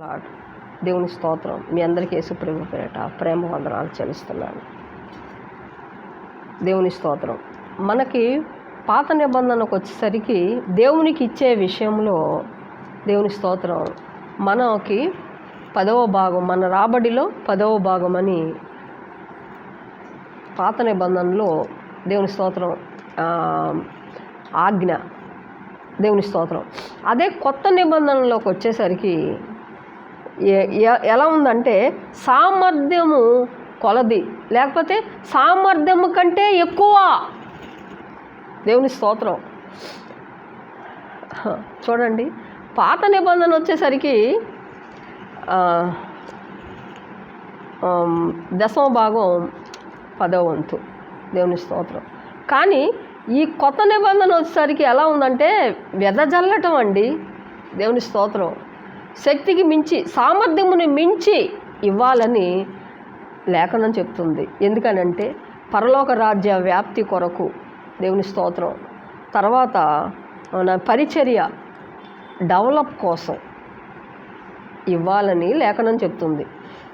Lord. దేవుని స్తోత్రం. మీ అందరికీ యేసుప్రభు పేరట ప్రేమ వందనాలు చెల్లిస్తున్నాను. దేవుని స్తోత్రం. మనకి పాత నిబంధనకు వచ్చేసరికి దేవునికి ఇచ్చే విషయంలో దేవుని స్తోత్రం. మనకి పదవ భాగం మన రాబడిలో పదవ భాగం అని పాత నిబంధనలో దేవుని స్తోత్రం ఆజ్ఞ. దేవుని స్తోత్రం. అదే కొత్త నిబంధనలోకి వచ్చేసరికి ఎలా ఉందంటే సామర్థ్యము కొలది. లేకపోతే సామర్థ్యము కంటే ఎక్కువ. దేవుని స్తోత్రం. చూడండి. పాత నిబంధన వచ్చేసరికి దశమ భాగం పదవ వంతు. దేవుని స్తోత్రం. కానీ ఈ కొత్త నిబంధన వచ్చేసరికి ఎలా ఉందంటే వెదజల్లటం అండి. దేవుని స్తోత్రం. శక్తికి మించి సామర్థ్యముని మించి ఇవ్వాలని లేఖనం చెప్తుంది. ఎందుకనంటే పరలోక రాజ్య వ్యాప్తి కొరకు దేవుని స్తోత్రం. తర్వాత మన పరిచర్య డెవలప్ కోసం ఇవ్వాలని లేఖనం చెప్తుంది.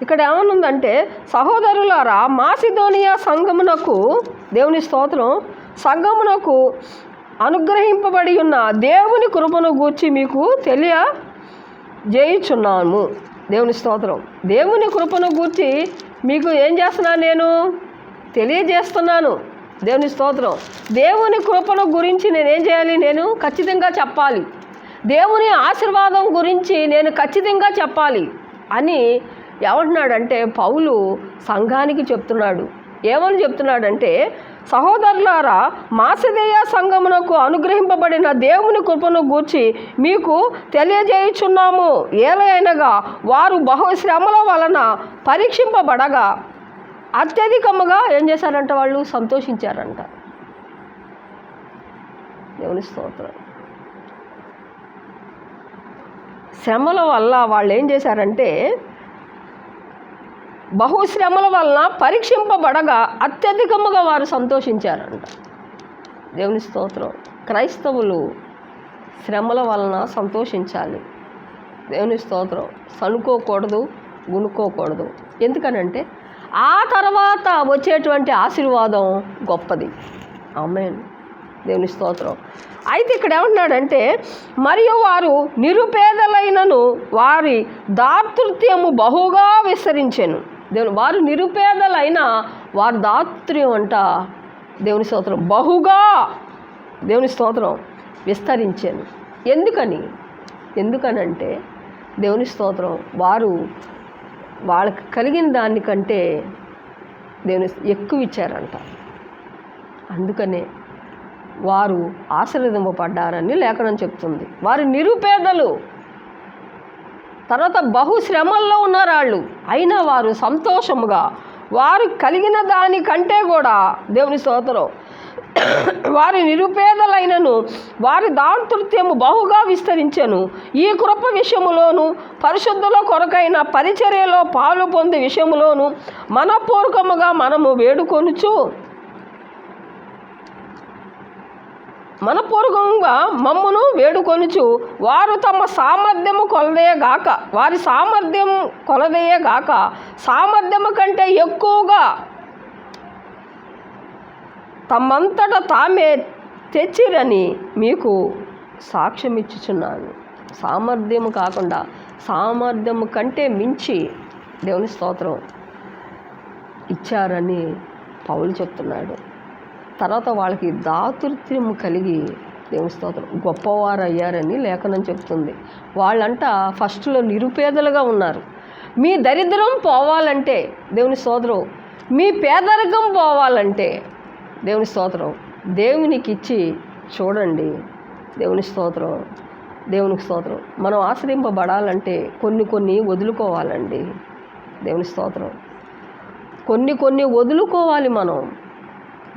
ఇక్కడ ఏమనుందంటే సహోదరులారా మాసిధోనియా సంఘమునకు దేవుని స్తోత్రం సంఘమునకు అనుగ్రహింపబడి ఉన్న దేవుని కృపను గూర్చి మీకు తెలియ జయించున్నాము. దేవుని స్తోత్రం. దేవుని కృపను గూర్చి మీకు ఏం చేస్తున్నాను నేను? తెలియజేస్తున్నాను. దేవుని స్తోత్రం. దేవుని కృపను గురించి నేనేం చేయాలి నేను? ఖచ్చితంగా చెప్పాలి. దేవుని ఆశీర్వాదం గురించి నేను ఖచ్చితంగా చెప్పాలి అని ఏమంటున్నాడంటే పౌలు సంఘానికి చెప్తున్నాడు. ఏమని చెప్తున్నాడంటే సహోదరులారా మాసదేయ సంఘమునకు అనుగ్రహింపబడిన దేవుని కృపను గూర్చి మీకు తెలియజేయుచున్నాము. ఏలైనగా వారు బహుశ్రమల వలన పరీక్షింపబడగా అత్యధికముగా ఏం చేశారంట వాళ్ళు? సంతోషించారంట. దేవుని స్తోత్రం. శ్రమల వల్ల వాళ్ళు ఏం చేశారంటే బహుశ్రమల వలన పరీక్షింపబడగా అత్యధికముగా వారు సంతోషించారంట. దేవుని స్తోత్రం. క్రైస్తవులు శ్రమల వలన సంతోషించాలి. దేవుని స్తోత్రం. సనుకోకూడదు గుణుకోకూడదు. ఎందుకనంటే ఆ తర్వాత వచ్చేటువంటి ఆశీర్వాదం గొప్పది. ఆమెన్. దేవుని స్తోత్రం. అయితే ఇక్కడ ఏమంటున్నాడంటే మరియు వారు నిరుపేదలైనను వారి దాతృత్యము బహుగా విస్తరించాను. దేవుని వారు నిరుపేదలైన వారి దాత్ర్యం అంట దేవుని స్తోత్రం. బహుగా దేవుని స్తోత్రం విస్తరించాను ఎందుకని? ఎందుకనంటే దేవుని స్తోత్రం వారు వాళ్ళకి కలిగిన దానికంటే దేవుని ఎక్కువ ఇచ్చారంట. అందుకనే వారు ఆశీర్వదింపబడ్డారని లేఖనం చెప్తుంది. వారు నిరుపేదలు తర్వాత బహుశ్రమల్లో ఉన్నారు వాళ్ళు అయినా వారు సంతోషముగా వారు కలిగిన దానికంటే కూడా దేవుని స్తోత్రం. వారి నిరుపేదలైనను వారి దాంతృత్యము బహుగా విస్తరించెను. ఈ కృప విషయములోను పరిశుద్ధుల కొరకైన పరిచర్యలో పాలు పొందే విషయములోను మనపూర్వకముగా మనము వేడుకొనుచు మనపూర్వకంగా మమ్మును వేడుకొనుచు వారు తమ సామర్థ్యము కొలదేయగాక వారి సామర్థ్యం కొలదేయగాక సామర్థ్యము కంటే ఎక్కువగా తమంతట తామే తెచ్చిరని మీకు సాక్ష్యం ఇచ్చుచున్నాను సామర్థ్యము కాకుండా సామర్థ్యము కంటే మించి దేవుని స్తోత్రం ఇచ్చారని పౌలు చెప్తున్నాడు. తర్వాత వాళ్ళకి దాతృత్యం కలిగి దేవుని స్తోత్రం. గొప్పవారు అయ్యారని లేఖనం చెప్తుంది. వాళ్ళంట ఫస్ట్లో నిరుపేదలుగా ఉన్నారు. మీ దరిద్రం పోవాలంటే దేవుని స్తోత్రం. మీ పేదరికం పోవాలంటే దేవుని స్తోత్రం. దేవునికి ఇచ్చి చూడండి. దేవుని స్తోత్రం. దేవునికి స్తోత్రం. మనం ఆశ్రయింపబడాలంటే కొన్ని కొన్ని వదులుకోవాలండి. దేవుని స్తోత్రం. కొన్ని కొన్ని వదులుకోవాలి మనం.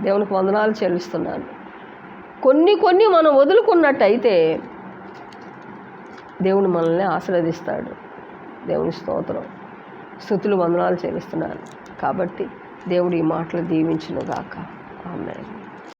దేవునికి వందనాలు చెల్లిస్తున్నాను. కొన్ని కొన్ని మనం వదులుకున్నట్టయితే దేవుడు మనల్ని ఆశీర్వదిస్తాడు. దేవుని స్తోత్రం. స్థుతులు వందనాలు చెల్లిస్తున్నాను. కాబట్టి దేవుడు ఈ మాటలు దీవించునుగాక. ఆమె